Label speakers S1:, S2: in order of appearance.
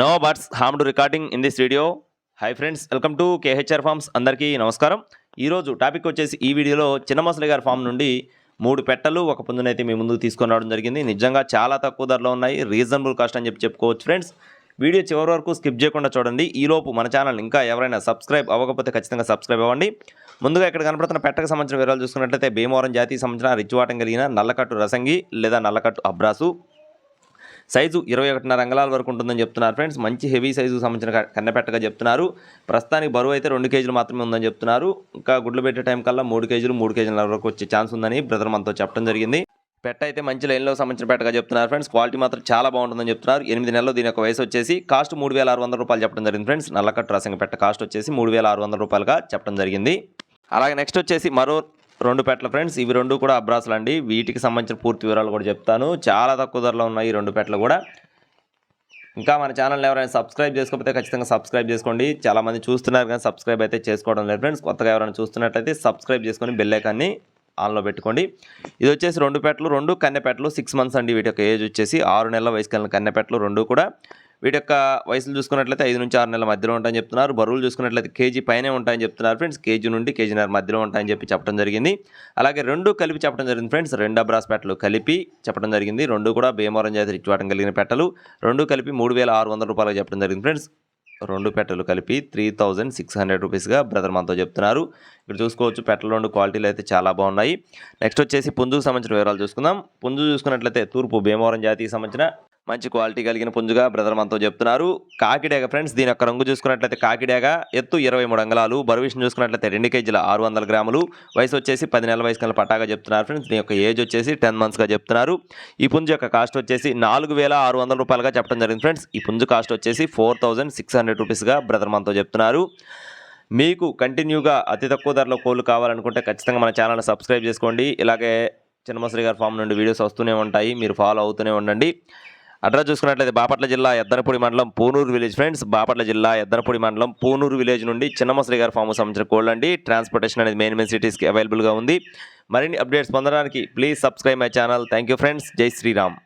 S1: No birds harm to recording in this video. Hi friends welcome to KHR farms అందరికీ నమస్కారం. ఈరోజు topic వచ్చేసి ఈ వీడియోలో చిన్న మొసలి గారి ఫామ్ నుండి మూడు పెట్టలు ఒక పుంజునైతే మీ ముందుకు తీసుకొని రావడం జరిగింది. నిజంగా చాలా తక్కువ ధరలో ఉన్నాయి. రీజనబుల్ కాస్ట్ అని చెప్పి చెప్పుకోవచ్చు ఫ్రెండ్స్ వీడియో చివరి వరకు స్కిప్ చేయకుండా చూడండి. ఈలోపు మన ఛానల్ ఇంకా ఎవరైనా సబ్స్క్రైబ్ అవ్వకపోతే ఖచ్చితంగా సబ్స్క్రైబ్ అవ్వండి. ముందుగా ఇక్కడ కనపడుతున్న పెట్టకు సంబంధించిన వివరాలు చూసుకున్నట్లయితే భీమవరం జాతికి సంబంధించిన రిచ్వాటం కలిగిన నల్లకట్టు రసంగి లేదా నల్లకట్టు అబ్రాసు. సైజు ఇరవై ఒకటిన్నర అంగళాల వరకు ఉంటుందని చెప్తున్నారు ఫ్రెండ్స్. మంచి హెవీ సైజుకు సంబంధించిన కన్నెపెట్టగా చెప్తున్నారు. ప్రస్తుతానికి బరువు అయితే రెండు కేజీలు మాత్రమే ఉందని చెప్తున్నారు. ఇంకా గుడ్లు పెట్టే టైం కల్లా మూడు కేజీలు మూడు కేజీల వరకు వచ్చే ఛాన్స్ ఉందని బ్రదర్ మనతో చెప్పడం జరిగింది. పెట్ట అయితే మంచి లైన్లో సంబంధించిన పెట్టగా చెప్తున్నారు ఫ్రెండ్స్. క్వాలిటీ మాత్రం చాలా బాగుంటుందని చెప్తున్నారు. ఎనిమిది నెలలు దీని యొక్క వయసు వచ్చేసి కాస్ట్ మూడు వేల ఆరు వందల రూపాయలు చెప్పడం జరిగింది ఫ్రెండ్స్. నల్లకట్టు రసంగ పెట్ట కాస్ట్ వచ్చేసి మూడు వేల ఆరు వందల రూపాయలుగా చెప్పడం జరిగింది. అలాగే నెక్స్ట్ వచ్చేసి మరో రెండు పెట్టల ఫ్రెండ్స్ ఇవి రెండు కూడా అబ్రాసులు అండి. వీటికి సంబంధించిన పూర్తి వివరాలు కూడా చెప్తాను. చాలా తక్కువ ధరలో ఉన్నాయి ఈ రెండు పెట్టలు కూడా. ఇంకా మన ఛానల్ ఎవరైనా సబ్స్క్రైబ్ చేసుకోకపోతే ఖచ్చితంగా సబ్స్క్రైబ్ చేసుకోండి. చాలామంది చూస్తున్నారు కానీ సబ్స్క్రైబ్ అయితే చేసుకోవడం లేదు ఫ్రెండ్స్ కొత్తగా ఎవరైనా చూస్తున్నట్లయితే సబ్స్క్రైబ్ చేసుకొని బెల్ ఆన్లో పెట్టుకోండి. ఇది వచ్చేసి రెండు పెట్టలు రెండు కన్నెపెట్టలు సిక్స్ మంత్స్ అండి వీటి యొక్క ఏజ్ వచ్చేసి. ఆరు నెలల వయసు కలిగిన కన్నెపెట్టలు రెండు కూడా. వీటి యొక్క వయసులు చూసుకున్నట్లయితే ఐదు నుంచి ఆరు నెలల మధ్యలో ఉంటాయని చెప్తున్నారు. బరువులు చూసుకున్నట్లయితే కేజీ పైనే ఉంటాయని చెప్తున్నారు ఫ్రెండ్స్. కేజీ నుండి కేజీన్నర మధ్యలో ఉంటాయని చెప్పి చెప్పడం జరిగింది. అలాగే రెండు కలిపి చెప్పడం జరిగింది ఫ్రెండ్స్. రెండు అబ్రాస్ పెట్టలు కలిపి చెప్పడం జరిగింది. రెండు కూడా భీమవరం జాతి రిచ్వాటం కలిగిన పెట్టలు. రెండు కలిపి మూడు వేల ఆరు వందల రూపాయలు చెప్పడం జరిగింది ఫ్రెండ్స్. రెండు పెట్టలు కలిపి త్రీ థౌజండ్ సిక్స్ హండ్రెడ్ రూపీస్గా బ్రదర్ మనతో చెప్తున్నారు. ఇక్కడ చూసుకోవచ్చు పెట్టల రెండు క్వాలిటీలు అయితే చాలా బాగున్నాయి. నెక్స్ట్ వచ్చేసి పుంజుకు సంబంధించిన వివరాలు చూసుకుందాం. పుంజు చూసుకున్నట్లయితే తూర్పు భీమవరం జాతికి సంబంధించిన మంచి క్వాలిటీ కలిగిన పుంజుగా బ్రదర్ మనతో చెప్తున్నారు. కాకిడేగ ఫ్రెండ్స్ దీని యొక్క రంగు చూసుకున్నట్లయితే కాకిడేగ ఎత్తు ఇరవై మూడు అంగళాలు బరువిషన్ చూసుకున్నట్లయితే రెండు కేజీల ఆరు వందల గ్రాములు వయసు వచ్చేసి పది నెలల వయసు కల్లా పటాగా చెప్తున్నారు ఫ్రెండ్స్. దీని యొక్క ఏజ్ వచ్చేసి టెన్ మంత్స్గా చెప్తున్నారు. ఈ పుంజు యొక్క కాస్ట్ వచ్చేసి నాలుగు వేల ఆరు వందల రూపాయలుగా చెప్పడం జరిగింది ఫ్రెండ్స్. ఈ పుంజు కాస్ట్ వచ్చేసి ఫోర్ థౌజండ్ సిక్స్ హండ్రెడ్ రూపీస్గా బ్రదర్ మనతో చెప్తున్నారు. మీకు కంటిన్యూగా అతి తక్కువ ధరలో కోళ్ళు కావాలనుకుంటే ఖచ్చితంగా మన ఛానల్ని సబ్స్క్రైబ్ చేసుకోండి. ఇలాగే చిన్నమసరి గారి ఫామ్ నుండి వీడియోస్ వస్తూనే ఉంటాయి. మీరు ఫాలో అవుతూనే ఉండండి. అడ్రస్ చూసుకున్నట్లయితే బాపట్ల జిల్లా ఎద్దనపూడి మండలం పూనూరు విలేజ్. ఫ్రెండ్స్ బాపట్ల జిల్లా ఎద్దనపూడి మండలం పూనూరు విలేజ్ నుండి చిన్నమసరి గారి ఫామ్ సంబంధించిన కోళ్ళు అండి. ట్రాన్స్పోర్టేషన్ అనేది మెయిన్ మెయిన్ సిటీస్కి అవైలబుల్గా ఉంది. మరిన్ని అప్డేట్స్ పొందడానికి please subscribe my channel. Thank you friends. జై శ్రీరామ్.